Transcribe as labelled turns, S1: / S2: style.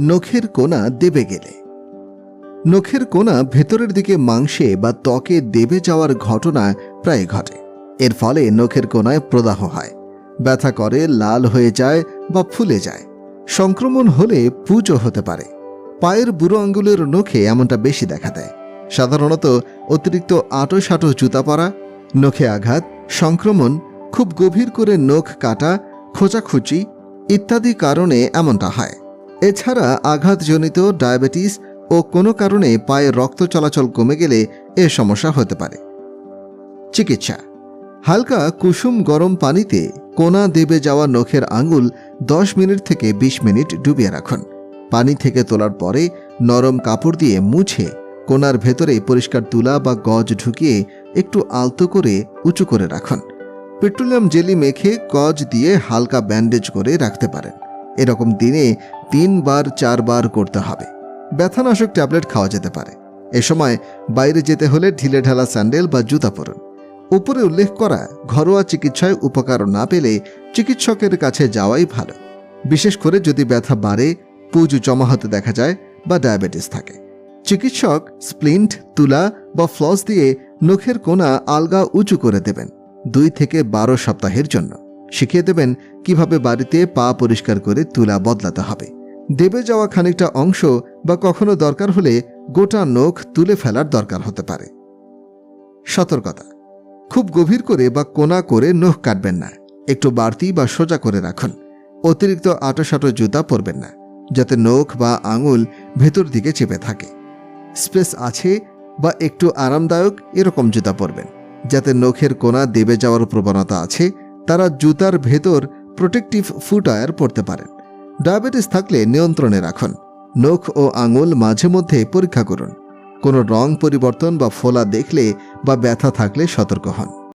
S1: নখের কোনা দেবে গেলে। নখের কোনা ভেতরের দিকে মাংসে বা ত্বকে দেবে যাওয়ার ঘটনা প্রায় ঘটে। এর ফলে নখের কোনায় প্রদাহ হয়। ব্যথা করে, লাল হয়ে যায় বা ফুলে যায়। সংক্রমণ হলে পুজো হতে পারে। পায়ের বুড়ো আঙ্গুলের নখে এমনটা বেশি দেখা দেয়। সাধারণত অতিরিক্ত আটো সাটো জুতা পরা, নখে আঘাত, সংক্রমণ, খুব গভীর করে নখ কাটা, খোঁচাখুচি ইত্যাদি কারণে এমনটা হয়। এছাড়া আঘাতজনিত, ডায়াবেটিস ও কোনো কারণে পায়ে রক্ত চলাচল কমে গেলে এ সমস্যা হতে পারে। চিকিৎসা। হালকা কুসুম গরম পানিতে কোনা দেবে যাওয়া নখের আঙুল দশ মিনিট থেকে ২০ মিনিট ডুবিয়ে রাখুন। পানি থেকে তোলার পরে নরম কাপড় দিয়ে মুছে কোনার ভেতরে পরিষ্কার তুলা বা গজ ঢুকিয়ে একটু আলতো করে উঁচু করে রাখুন। পেট্রোলিয়াম জেলি মেখে গজ দিয়ে হালকা ব্যান্ডেজ করে রাখতে পারেন। এরকম দিনে তিনবার, চারবার করতে হবে। ব্যথানাশক ট্যাবলেট খাওয়া যেতে পারে। এ সময় বাইরে যেতে হলে ঢিলে ঢালা স্যান্ডেল বা জুতা পরুন। উপরে উল্লেখ করা ঘরোয়া চিকিৎসায় উপকার না পেলে চিকিৎসকের কাছে যাওয়াই ভালো। বিশেষ করে যদি ব্যথা বাড়ে, পুজ জমা হতে দেখা যায় বা ডায়াবেটিস থাকে। চিকিৎসক স্প্লিন্ট, তুলা বা ফ্লস দিয়ে নখের কোনা আলগা উঁচু করে দেবেন, দুই থেকে বারো সপ্তাহের জন্য। শিখিয়ে দেবেন কীভাবে বাড়িতে পা পরিষ্কার করে তুলা বদলাতে হবে। দেবে যাওয়া খানিকটা অংশ বা কখনো দরকার হলে গোটা নখ তুলে ফেলার দরকার হতে পারে। সতর্কতা। খুব গভীর করে বা কোনা করে নখ কাটবেন না। একটু বাড়তি বা সোজা করে রাখুন। অতিরিক্ত আটোসাটো জুতা পরবেন না, যাতে নখ বা আঙুল ভেতর দিকে চেপে থাকে। স্পেস আছে বা একটু আরামদায়ক এরকম জুতা পরবেন, যাতে নখের কোনা দেবে যাওয়ার প্রবণতা আছে তারা জুতার ভেতর প্রোটেক্টিভ ফুটওয়্যার পরতে পারেন। ডায়াবেটিস থাকলে নিয়ন্ত্রণে রাখুন। নখ ও আঙুল মাঝে মধ্যে পরীক্ষা করুন। কোনো রং পরিবর্তন বা ফোলা দেখলে বা ব্যথা থাকলে সতর্ক হন।